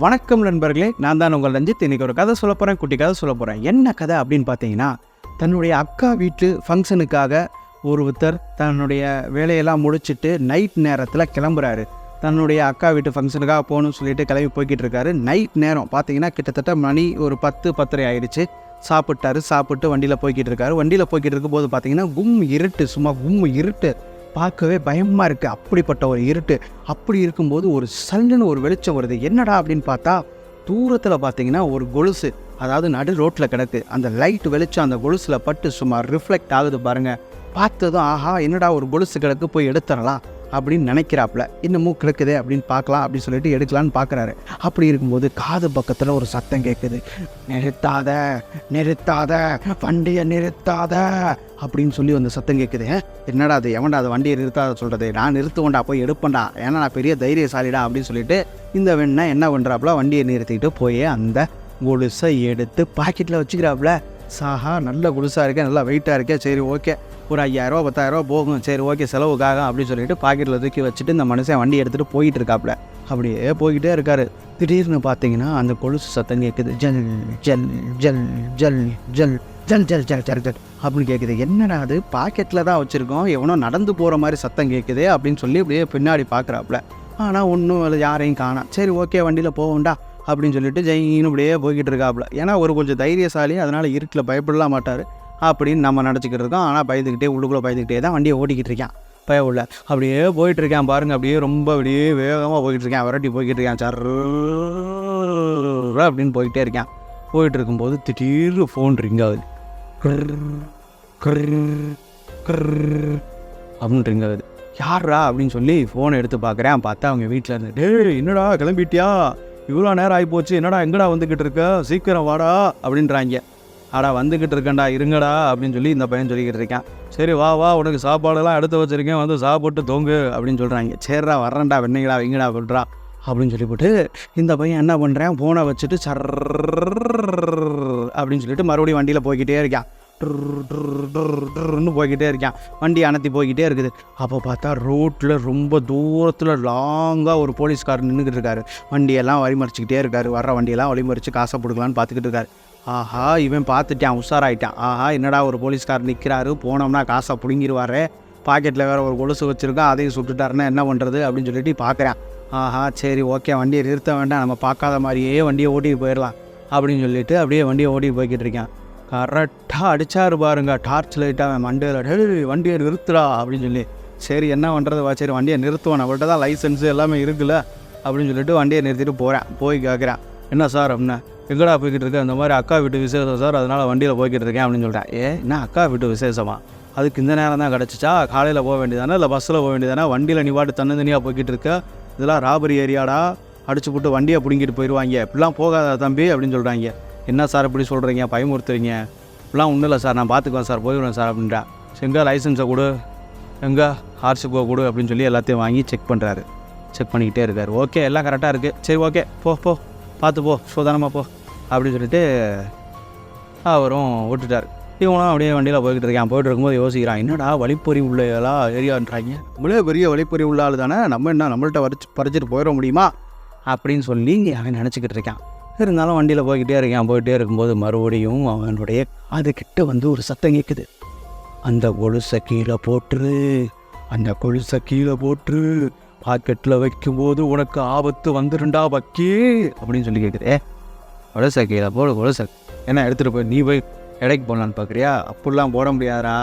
வணக்கம் நண்பர்களே நான் தான் உங்கள் ரஞ்சித். இன்றைக்கி ஒரு கதை சொல்ல போகிறேன் குட்டி கதை சொல்ல போகிறேன் என்ன கதை அப்படின்னு பார்த்தீங்கன்னா தன்னுடைய அக்கா வீட்டு ஃபங்க்ஷனுக்காக ஒருத்தர் தன்னுடைய வேலையெல்லாம் முடிச்சிட்டு நைட் நேரத்தில் கிளம்புறாரு. தன்னுடைய அக்கா வீட்டு ஃபங்க்ஷனுக்காக போகணும்னு சொல்லிட்டு கிளம்பி போய்கிட்டு இருக்காரு. நைட் நேரம் பார்த்தீங்கன்னா கிட்டத்தட்ட மணி ஒரு பத்து பத்தரை ஆயிடுச்சு. சாப்பிட்டாரு சாப்பிட்டு வண்டியில் போய்கிட்டு இருக்காரு. வண்டியில் போய்கிட்டு இருக்கும்போது பார்த்தீங்கன்னா கும் இருட்டு சும்மா கும் இருட்டு. பார்க்கவே பயமாக இருக்குது அப்படிப்பட்ட ஒரு இருட்டு அப்படி இருக்கும்போது ஒரு சல்லுன்னு ஒரு வெளிச்சம் வருது. என்னடா அப்படின்னு பார்த்தா தூரத்தில் பார்த்தீங்கன்னா ஒரு கொலுசு அதாவது நடு ரோட்டில் கிடக்கு. அந்த லைட் வெளிச்சம் அந்த கொலுசில் பட்டு சுமார் ரிஃப்ளெக்ட் ஆகுது பாருங்கள் பார்த்ததும் ஆஹா என்னடா ஒரு கொலுசு கிடக்கு போய் எடுத்துடலாம். அப்படின்னு நினைக்கிறாப்புல இன்னமும் கிடக்குதே அப்படின்னு பார்க்கலாம் அப்படின்னு சொல்லிட்டு எடுக்கலான்னு பார்க்குறாரு. அப்படி இருக்கும்போது காது பக்கத்தில் ஒரு சத்தம் கேட்குது நிறுத்தாத நிறுத்தாத வண்டியை நிறுத்தாத அப்படின்னு சொல்லி அந்த சத்தம் கேட்குது என்னடா அது எவன்டா அது வண்டியை நிறுத்தாத சொல்கிறது நான் நிறுத்துவேன்டா போய் எடுப்பேன்டா. ஏன்னா நான் பெரிய தைரியசாலிடா அப்படின்னு சொல்லிட்டு இந்த வெண்ணை என்ன பண்ணுறாப்புல வண்டியை நிறுத்திட்டு போய் அந்த கொலுசை எடுத்து பாக்கெட்டில் வச்சுக்கிறாப்புல. சாஹா நல்ல கொலுசாக இருக்கேன் நல்லா வெயிட்டாக இருக்கேன் சரி ஓகே ஒரு ஐயாயிரரூவா பத்தாயிரரூவா போகும். சரி ஓகே செலவுக்காக அப்படின்னு சொல்லிட்டு பாக்கெட்டில் தூக்கி வச்சுட்டு இந்த மனுஷன் வண்டி எடுத்துகிட்டு போயிட்டு இருக்காப்புல அப்படியே போய்கிட்டே இருக்காரு. திடீர்னு பார்த்தீங்கன்னா அந்த கொலுசு சத்தம் கேட்குது ஜல் ஜல் ஜல் ஜல் ஜல் ஜல் ஜல் ஜல் ஜல் ஜல் அப்படின்னு கேட்குது என்னடா அது? பாக்கெட்டில் தான் வச்சுருக்கோம். எவனோ நடந்து போகிற மாதிரி சத்தம் கேட்குதே அப்படின்னு சொல்லி அப்படியே பின்னாடி பார்க்குறாப்புல ஆனால் ஒன்றும் யாரையும் காணாம் சரி ஓகே வண்டியில் போவோம்டா அப்படின்னு சொல்லிட்டு ஜெயின்னு அப்படியே போய்கிட்டு இருக்காப்புல ஏன்னா ஒரு கொஞ்சம் தைரியசாலி அதனால் இருட்டில் பயப்படலாம் மாட்டார். அப்படின்னு நம்ம நினச்சிக்கிட்டு இருக்கோம் ஆனால் பயந்துக்கிட்டே உள்ளுக்குள்ளே பயந்துக்கிட்டே தான் வண்டியை ஓட்டிக்கிட்டு இருக்கேன் பய உள்ள. அப்படியே போயிட்டு இருக்கான் பாருங்க. அப்படியே ரொம்ப அப்படியே வேகமாக போய்கிட்டு இருக்கேன் விரட்டி போய்கிட்டு இருக்கேன் சர் அப்படின்னு போய்கிட்டே இருக்கேன் போயிட்டு இருக்கும்போது திடீர்னு ஃபோன் ரிங் ஆகுது கிர்ர், கிர்ர், கிர்ர் அப்படின்னு ரிங் ஆகுது யாரா அப்படின்னு சொல்லி ஃபோனை எடுத்து பார்க்குறேன் பார்த்தா அவங்க வீட்டில் இருந்து டேய் என்னடா கிளம்பிட்டியா இவ்வளோ நேரம் ஆகிப்போச்சு என்னடா எங்கடா வந்துக்கிட்டு இருக்க சீக்கிரம் வாடா அப்படின்றாங்க அடா வந்துக்கிட்டு இருக்கேன்டா இருங்கடா அப்படின்னு சொல்லி இந்த பையன் சொல்லிக்கிட்டு இருக்கேன். சரி வா வா உனக்கு சாப்பாடெல்லாம் எடுத்து வச்சிருக்கேன் வந்து சாப்பிட்டு தோங்கு அப்படின்னு சொல்கிறாங்க சரிடா வரேன்டா வெண்ணைங்களா வைங்கடா சொல்கிறா அப்படின்னு சொல்லிவிட்டு இந்த பையன் என்ன பண்ணுறேன் ஃபோனை வச்சுட்டு சர் அப்படின்னு சொல்லிட்டு மறுபடியும் வண்டியில் போய்கிட்டே இருக்கான். ட்ரு, ட்ருன்னு போய்கிட்டே இருக்கான். வண்டி அனத்தி போய்கிட்டே இருக்குது. அப்போ பார்த்தா ரோட்டில் ரொம்ப தூரத்தில் லாங்காக ஒரு போலீஸ்கார் நின்றுக்கிட்டு இருக்காரு. வண்டியெல்லாம் வழிமறிச்சிக்கிட்டே இருக்காரு. வர்ற வண்டியெல்லாம் வழிமறிச்சு காசை கொடுக்கலான்னு பார்த்துக்கிட்டு இருக்காரு. ஆஹா இவன் பார்த்துட்டான் உஷாராயிட்டான். ஆஹா என்னடா ஒரு போலீஸ்கார் நிற்கிறாரு போனோம்னா காசை பிடுங்கிடுவாரு பாக்கெட்டில் வேறு ஒரு கொலுசு வச்சுருக்கான் அதையும் சுட்டுட்டாருன்னா என்ன பண்ணுறது அப்படின்னு சொல்லிட்டு பார்க்குறேன் ஆஹா சரி ஓகே வண்டியை நிறுத்த வேண்டாம். நம்ம பார்க்காத மாதிரியே வண்டியை ஓட்டிட்டு போயிடலாம் அப்படின்னு சொல்லிட்டு அப்படியே வண்டியை ஓட்டிட்டு போய்கிட்டு இருக்கேன். கரெக்டாக அடித்தாரு பாருங்க டார்ச் லைட்டாக அவன் மண்டையில். வண்டியை நிறுத்துடா அப்படின்னு சொல்லி. சரி என்ன பண்ணுறதுவா சரி வண்டியை நிறுத்துவான் அவள்கிட்ட தான் லைசன்ஸு எல்லாமே இருக்குல்ல அப்படின்னு சொல்லிட்டு வண்டியை நிறுத்திட்டு போகிறேன் போய் கேட்குறேன் என்ன சார் அப்படின்னா எங்கடா போய்கிட்டு இருக்க? இந்த மாதிரி அக்கா வீட்டு விசேஷம் சார் அதனால் வண்டியில் போய்கிட்டு இருக்கேன் அப்படின்னு சொல்லிட்டேன். ஏ என்ன அக்கா வீட்டு விசேஷமா? அதுக்கு இந்த நேரம் தான் கிடச்சிச்சா? காலையில் போக வேண்டியதானே? இல்லை பஸ்ஸில் போக வேண்டியதானே? வண்டியில் நீ பாட்டு தன்னந்தனியாக போய்கிட்டு இருக்க? இதெல்லாம் ராபரி ஏரியாடா அடிச்சு போட்டு வண்டியை பிடுங்கிட்டு போயிடுவாங்க இப்படிலாம் போகாத தம்பி? அப்படின்னு சொல்கிறாங்க என்ன சார் இப்படி சொல்கிறீங்க பயமுறுத்துறீங்க. இப்படிலாம் ஒன்றும் இல்லை சார். நான் பார்த்துக்குவேன் சார். போயிடுவேன் சார் அப்படின்றா. எங்கே லைசன்ஸை கொடு? எங்கே ஆர்சி போ கொடு? அப்படின்னு சொல்லி எல்லாத்தையும் வாங்கி செக் பண்ணுறாரு செக் பண்ணிக்கிட்டே இருக்கார். ஓகே எல்லாம் கரெக்டாக இருக்குது சரி ஓகே போ போ. பார்த்து போ. சோதானமாக போ. அப்படின்னு சொல்லிட்டு அவரும் விட்டுட்டார். இவனும் அப்படியே வண்டியில் போய்கிட்டு இருக்கான் போயிட்டு இருக்கும்போது யோசிக்கிறான் என்னடா வழிப்பறி உள்ள எல்லாம் ஏரியான்றாங்க? நம்மளே பெரிய வழிப்பறி உள்ள ஆள் தானே நம்ம என்ன நம்மள்ட்ட வரைச்சு பறிச்சிட்டு போயிட முடியுமா? அப்படின்னு சொல்லி அவன் நினச்சிக்கிட்டு இருக்கான். இருந்தாலும் வண்டியில் போய்கிட்டே இருக்கான். போயிட்டே இருக்கும்போது மறுபடியும் அவனுடைய அது கிட்ட வந்து ஒரு சத்தம் கேட்குது அந்த கொலுசை கீழே போட்டுரு அந்த கொலுசை கீழே போட்டுரு. பாக்கெட்டில் வைக்கும்போது உனக்கு ஆபத்து வந்துருண்டா வக்கி அப்படின்னு சொல்லி கேட்குது ஏ கொலுசை கீழே போடு கொலுசை ஏன்னா எடுத்துகிட்டு போய் நீ போய் எடைக்கு போடலான்னு பார்க்குறியா அப்படிலாம் போட முடியாதா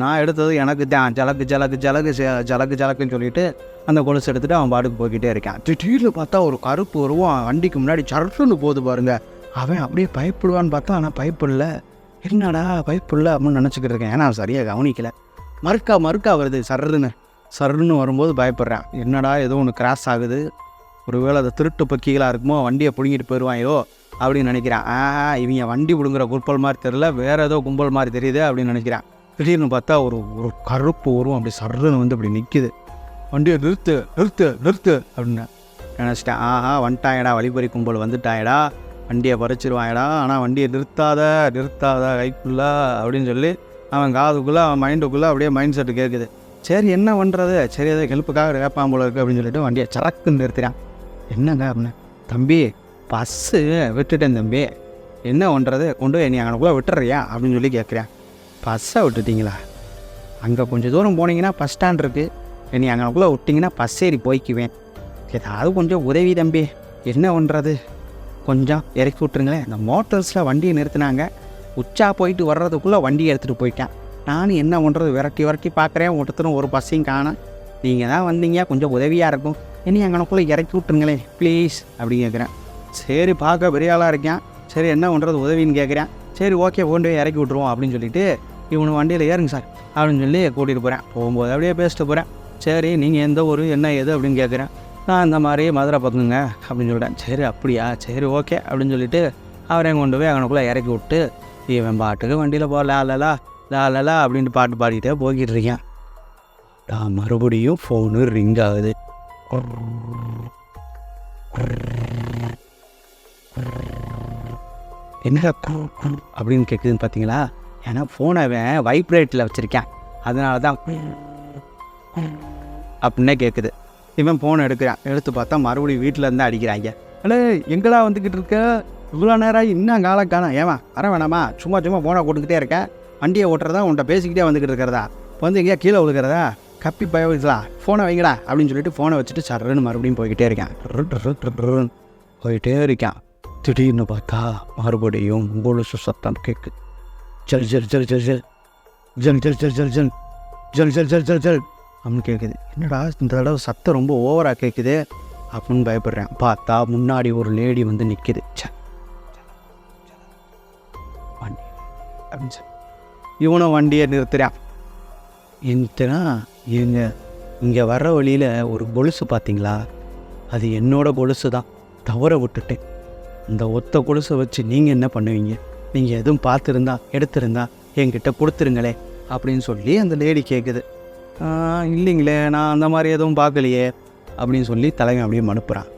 நான் எடுத்தது எனக்கு தான். ஜலக்கு ஜலக்கு ஜலக்கு ஜலக்கு ஜலக்குன்னு சொல்லிட்டு அந்த கொலுசு எடுத்துகிட்டு அவன் பாட்டுக்கு போய்கிட்டே இருக்கான். திடீர்னு பார்த்தா ஒரு கருப்பு வருவான் வண்டிக்கு முன்னாடி சரட்டுன்னு போகுது பாருங்கள் அவன் அப்படியே பயப்படுவான்னு பார்த்தா ஆனால் பயப்படல. என்னடா பயப்படல அப்படின்னு நினச்சிக்கிட்டு இருக்கேன். ஏன்னா சரியாக கவனிக்கல. மறுக்கா மறுக்கா வருது சர்ருன்னு சர்ருன்னு வரும்போது பயப்படுறான். என்னடா ஏதோ ஒன்று கிராஸ் ஆகுது. ஒருவேளை அது திருட்டு பக்கிகளாக இருக்குமோ வண்டியை பிடுங்கிட்டு போயிடுவாங்களோ அப்படின்னு நினைக்கிறான். ஆ இவங்க வண்டி பிடுங்குற கும்பல் மாதிரி தெரில வேறு ஏதோ கும்பல் மாதிரி தெரியுது அப்படின்னு நினைக்கிறான். திடீர்னு பார்த்தா ஒரு ஒரு கருப்பு உருவம் அப்படி சர்றுன்னு வந்து அப்படி நிற்கிது வண்டியை நிறுத்து நிறுத்து நிறுத்து அப்படின்னு நினச்சிட்டேன். ஆஹா வந்துட்டாயடா வழிபறி கும்பல் வந்துட்டாயடா வண்டியை பறிச்சிருவாயடா ஆனால் வண்டியை நிறுத்தாத நிறுத்தாத கைக்குள்ள அப்படின்னு சொல்லி அவன் காதுக்குள்ளே அவன் மைண்டுக்குள்ளே அப்படியே மைண்ட் செட்டு கேட்குது சரி என்ன பண்ணுறது சரி அதை ஹெல்ப்புக்காக கேட்பான் போல இருக்கு அப்படின்னு சொல்லிட்டு வண்டியை சரக்குன்னு நிறுத்துறான் என்னங்க அப்படின்னு. தம்பி பஸ்ஸு விட்டுட்டேன் தம்பி. என்ன பண்ணுறது கொண்டு போய் நீ அங்கனக்குள்ளே விட்டுறியா அப்படின்னு சொல்லி கேட்குறேன். பஸ்ஸை விட்டுட்டீங்களா? அங்கே கொஞ்சம் தூரம் போனீங்கன்னா பஸ் ஸ்டாண்ட் இருக்குது நீ அங்கனக்குள்ளே விட்டிங்கன்னா பஸ் ஏறி போய்க்குவேன். ஏதாவது கொஞ்சம் உதவி தம்பி. என்ன பண்ணுறது கொஞ்சம் இறக்கி விட்ருங்களேன் இந்த மோட்டர்ஸில் வண்டியை நிறுத்தினாங்க. உச்சா போயிட்டு வர்றதுக்குள்ளே வண்டியை எடுத்துகிட்டு போயிட்டேன். நானும் என்ன பண்ணுறது விரட்டி விரட்டி பார்க்குறேன். ஒருத்தரும் ஒரு பஸ்ஸையும் காணோம். நீங்கள் தான் வந்தீங்க. கொஞ்சம் உதவியாக இருக்கும். இனி அங்கனக்குள்ளே இறக்கி விட்ருங்களேன் ப்ளீஸ் அப்படி கேட்குறேன் சரி பார்க்க பெரிய ஆளாக இருக்கேன். சரி என்ன பண்ணுறது உதவின்னு கேட்குறேன் சரி ஓகே கொண்டு போய் இறக்கி விட்ருவோம் அப்படின்னு சொல்லிட்டு இவனு வண்டியில் ஏறுங்க சார் அப்படின்னு சொல்லி கூட்டிகிட்டு போகிறேன் போகும்போது அப்படியே பேசிட்டு போகிறேன் சரி நீங்கள் எந்த ஊர் என்ன ஏது அப்படின்னு கேட்குறேன் நான் இந்த மாதிரி மதுரை பக்கங்க அப்படின்னு சொல்லிட்டேன் சரி அப்படியா? சரி ஓகே அப்படின்னு சொல்லிட்டு அவரையும் கொண்டு போய் அவனுக்குள்ளே இறக்கி விட்டு இவன் பாட்டுக்கு வண்டியில் போ லாலலா லாலலா அப்படின்ட்டு பாட்டு பாடிக்கிட்டே போய்கிட்டு இருக்கேன். நான் மறுபடியும் ஃபோனு ரிங் ஆகுது. என்ன அப்படின்னு கேட்குதுன்னு பார்த்தீங்களா ஏன்னா ஃபோனை அவன் வைப்ரேட்டில் வச்சுருக்கேன். அதனால தான் அப்படின்னே கேட்குது இவன் ஃபோன் எடுக்கிறான். எடுத்து பார்த்தா மறுபடியும் வீட்டில் இருந்து அடிக்கிறாங்க. அடே எங்கடா வந்துக்கிட்டு இருக்க? இவ்வளோ நேரம் இன்னும் காலம் காணும். ஏமா வர வேணாமா? சும்மா சும்மா ஃபோனை கொடுத்துக்கிட்டே இருக்கேன் வண்டியை ஓட்டுறதா? உன்கிட்ட பேசிக்கிட்டே வந்துக்கிட்டு இருக்கிறதா? வந்து எங்கேயா கீழே விழுக்கிறதா கப்பி பயோ இதுலா ஃபோனை வைங்கடா அப்படின்னு சொல்லிட்டு ஃபோனை வச்சுட்டு சரன்னு மறுபடியும் போய்கிட்டே இருக்கேன். போயிட்டே இருக்கான். திடீர்னு பார்த்தா மறுபடியும் கொலுசு சத்தம் கேட்குது ஜல் ஜல் ஜல் ஜல் ஜல். ஜல் ஜல் ஜல் ஜல் ஜல். ஜல் ஜல் ஜல் ஜல் ஜல். அப்படின்னு கேட்குது என்னடா இந்த தடவை சத்தம் ரொம்ப ஓவராக கேட்குது அப்படின்னு பயப்படுறேன். பார்த்தா முன்னாடி ஒரு லேடி வந்து நிற்கிது ச்சே. அப்படின்னு இவனும் வண்டியை நிறுத்துறான். நிறுத்தினா இவங்க இங்கே வர்ற வழியில் ஒரு கொலுசு பார்த்தீங்களா அது என்னோட கொலுசு தான். தவற விட்டுட்டேன். இந்த ஒத்த கொலுசை வச்சு நீங்கள் என்ன பண்ணுவீங்க? நீங்கள் எதுவும் பார்த்துருந்தா எடுத்திருந்தா என்கிட்ட கொடுத்துருங்களே அப்படின்னு சொல்லி அந்த லேடி கேட்குது இல்லைங்களே நான் அந்த மாதிரி எதுவும் பார்க்கலையே அப்படின்னு சொல்லி தலைவன் அப்படியே மனுப்புகிறான்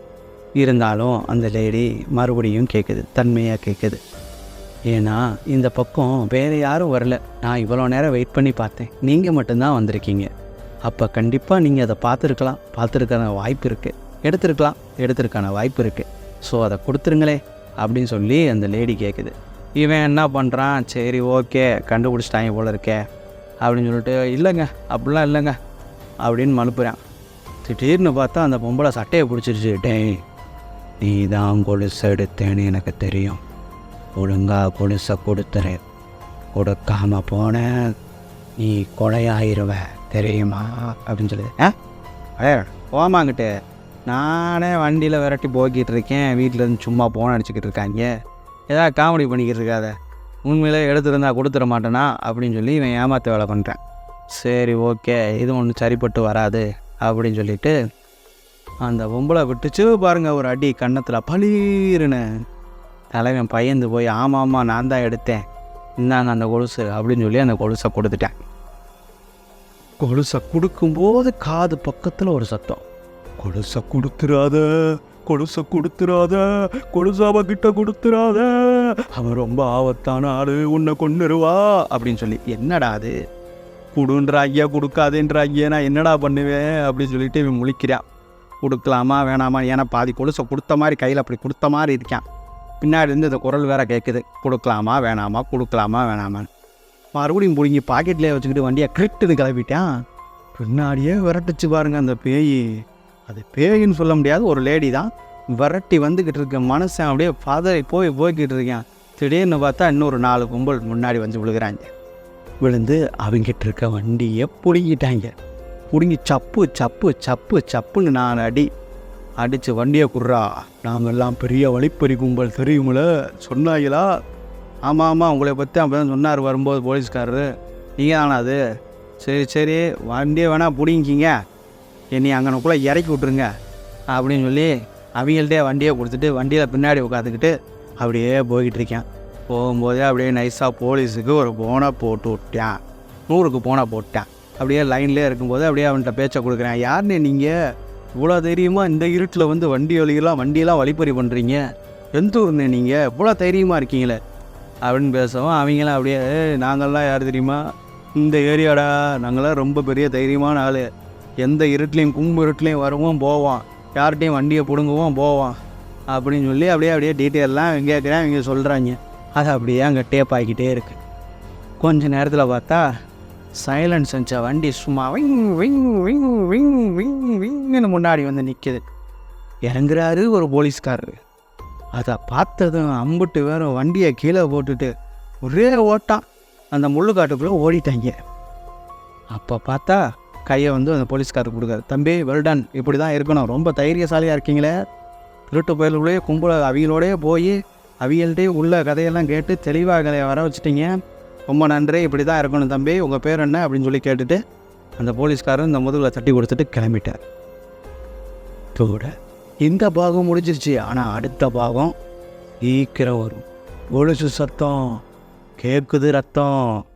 இருந்தாலும் அந்த லேடி மறுபடியும் கேட்குது தன்மையாக கேட்குது ஏன்னா இந்த பக்கம் வேறு யாரும் வரல. நான் இவ்வளோ நேரம் வெயிட் பண்ணி பார்த்தேன். நீங்கள் மட்டும்தான் வந்திருக்கீங்க. அப்போ கண்டிப்பாக நீங்கள் அதை பார்த்துருக்கலாம். பார்த்துருக்கான வாய்ப்பு இருக்குது எடுத்துருக்கலாம். எடுத்திருக்கான வாய்ப்பு இருக்குது ஸோ அதை கொடுத்துருங்களே அப்படின்னு சொல்லி அந்த லேடி கேட்குது இவன் என்ன பண்ணுறான் சரி ஓகே கண்டுபிடிச்சிட்டாங்க போல இருக்கே அப்படின்னு சொல்லிட்டு இல்லைங்க அப்படிலாம் இல்லைங்க அப்படின்னு மனுப்புறான் திடீர்னு பார்த்தா அந்த பொம்பளை சட்டையை பிடிச்சிருச்சு. டேய் நீ தான் கொலுசு எடுத்தேன்னு எனக்கு தெரியும். ஒழுங்கா கொலுசை கொடுத்துரு. கொடுக்காம போன நீ கொலையாயிருவ தெரியுமா? அப்படின்னு சொல்லி. ஆ? அடே போமாங்கிட்டு நானே வண்டியில் விரட்டி போக்கிட்டு இருக்கேன் வீட்டில் இருந்து சும்மா போன அடிச்சுக்கிட்டு இருக்காங்க ஏதாவது காமெடி பண்ணிக்கிட்டு இருக்காத உண்மையிலே எடுத்துருந்தா கொடுத்துட மாட்டேனா? அப்படின்னு சொல்லி இவன் ஏமாத்த வேலை பண்ணுறேன் சரி ஓகே. இது ஒன்றும் சரிப்பட்டு வராது. அப்படின்னு சொல்லிட்டு அந்த பொம்பளை விட்டுச்சு பாருங்கள் ஒரு அடி கன்னத்தில் பளீருன்னு தலைவன் பயந்து போய் ஆமாம் ஆமாம் நான் தான் எடுத்தேன். இந்தாங்க அந்த கொலுசு அப்படின்னு சொல்லி அந்த கொலுசை கொடுத்துட்டேன். கொலுசை கொடுக்கும்போது காது பக்கத்தில் ஒரு சத்தம். கொலுசை கொடுத்துறாத கொலுசை கொடுத்துறாத கொலுசு அவகிட்ட கொடுத்துறாத. அவன் ரொம்ப ஆபத்தான ஆளு உன்னை கொண்டுருவா அப்படின்னு சொல்லி. என்னடா அது? கொடுன்றாங்க கொடுக்காதேன்றாங்க நான் என்னடா பண்ணுவேன்? அப்படின்னு சொல்லிட்டு இவன் முழிக்கிறான். கொடுக்கலாமா வேணாமா? ஏன்னா பாதி கொலுசை கொடுத்த மாதிரி கையில் அப்படி கொடுத்த மாதிரி இருக்கான். பின்னாடி இருந்து இந்த குரல் வேற கேட்குது கொடுக்கலாமா வேணாமா கொடுக்கலாமா வேணாமான்னு மறுபடியும் பிடிங்கி பாக்கெட்லேயே வச்சுக்கிட்டு வண்டியை கிரிட்டுன்னு கிளப்பிட்டான். பின்னாடியே விரட்டுச்சு பாருங்க அந்த பேய். அது பேயின்னு சொல்ல முடியாது ஒரு லேடி தான். விரட்டி வந்துக்கிட்டு இருக்க மனுஷன் அப்படியே பதறி போய் போய்கிட்டு இருக்கேன். திடீர்னு பார்த்தா இன்னொரு நாலு கும்பல் முன்னாடி வந்து விழுகிறாங்க. விழுந்து அவங்கிட்ட இருக்க வண்டியை பிடுங்கிட்டாங்க. பிடுங்கி சப்பு சப்பு சப்பு சப்புன்னு நான் அடி அடித்து வண்டியை குர்றா நாங்கெல்லாம் பெரிய வழிப்பறி கும்பல் தெரியுமில சொன்னாங்களா ஆமாம் ஆமாம் உங்களை பற்றி அப்படி தான் சொன்னார் வரும்போது போலீஸ்காரரு. நீங்கள் தானே அது? சரி சரி வண்டியை வேணால் பிடிங்கிக்கிங்க. என்னை அங்கனக்குள்ளே இறக்கி விட்ருங்க அப்படின்னு சொல்லி அவங்கள்ட்டே வண்டியை கொடுத்துட்டு வண்டியில் பின்னாடி உட்காந்துக்கிட்டு அப்படியே போய்கிட்டு இருக்கேன். போகும்போதே அப்படியே நைஸாக போலீஸுக்கு ஒரு போனை போட்டு விட்டேன். நூறுக்கு போனை போட்டேன். அப்படியே லைன்லேயே இருக்கும்போது அப்படியே அவன்கிட்ட பேச்சை கொடுக்குறேன். யாருன்னு நீங்கள் இவ்வளோ தைரியமாக இந்த இருட்டில் வந்து வண்டி வழியெல்லாம் வண்டியெல்லாம் வழிப்பறி பண்ணுறீங்க எந்த ஊர்னு நீங்கள் இவ்வளோ தைரியமாக இருக்கீங்களே. அப்படின்னு பேசவும் அவங்களாம் அப்படியே நாங்கள்லாம் யார் தெரியுமா? இந்த ஏரியாடா. நாங்களாம் ரொம்ப பெரிய தைரியமான ஆள். எந்த இருட்லேயும் கும்பு இருட்லேயும் வருவோம் போவோம் யார்கிட்டையும் வண்டியை பிடுங்குவோம் போவோம் அப்படின்னு சொல்லி அப்படியே அப்படியே டீட்டெயிலெலாம் இங்கே கேட்குறேன் இங்கே சொல்கிறாங்க அது அப்படியே அங்கே டேப் ஆகிக்கிட்டே இருக்குது கொஞ்ச நேரத்தில் பார்த்தா சைலன்ஸ் இருந்துச்ச வண்டி சும்மா விங் விங் விங் விங் விங் விங்னு முன்னாடி வந்து நிற்கிது இறங்குறாரு ஒரு போலீஸ்காரரு. அதை பார்த்ததும் அம்புட்டு வேற வண்டியை கீழே போட்டுட்டு ஒரே ஓட்டான் அந்த முள்ளுக்காட்டுக்குள்ளே ஓடிட்டாங்க. அப்போ பார்த்தா கையை வந்து அந்த போலீஸ்காரருக்கு கொடுக்காரு தம்பி வெல்டன் இப்படி தான் இருக்கணும். ரொம்ப தைரியசாலியாக இருக்கீங்களே. திருட்டு புயலுக்குள்ளேயே கும்பல அவிகளோடயே போய் அவிகள்கிட்டே உள்ள கதையெல்லாம் கேட்டு தெளிவாக கதையை வர வச்சுட்டீங்க. ரொம்ப நன்றி இப்படி தான் இருக்கணும் தம்பி. உங்கள் பேர் என்ன அப்படின்னு சொல்லி கேட்டுட்டு அந்த போலீஸ்காரன் இந்த முதுகில் தட்டி கொடுத்துட்டு கிளம்பிட்டார். கூட இந்த பாகம் முடிஞ்சிருச்சு. ஆனால் அடுத்த பாகம் சீக்கிரம் வரும். கொலுசு சத்தம் கேட்குது ரத்தம்.